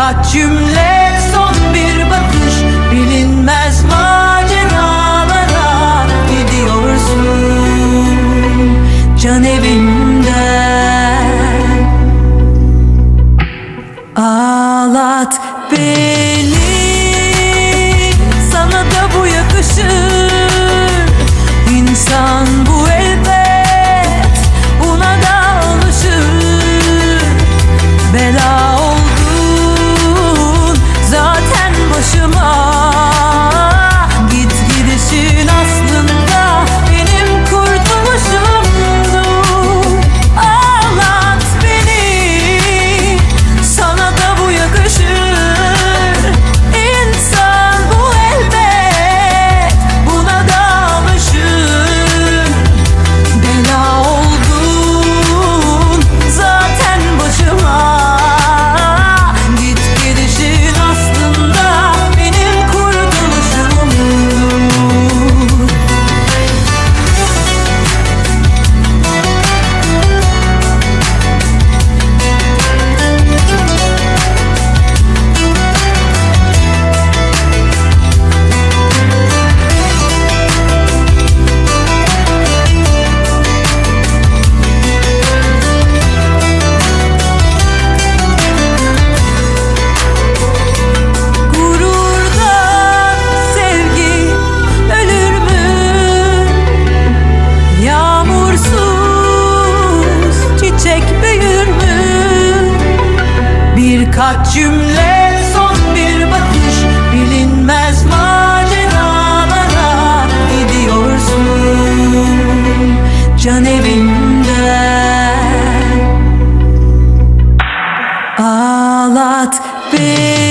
Birkaç cümle son bir bakış Bilinmez maceralara gidiyorsun Can evimden. Ağlat beni Birkaç cümle son bir bakış. Bilinmez maceralara gidiyorsun Can evimden Ağlat beni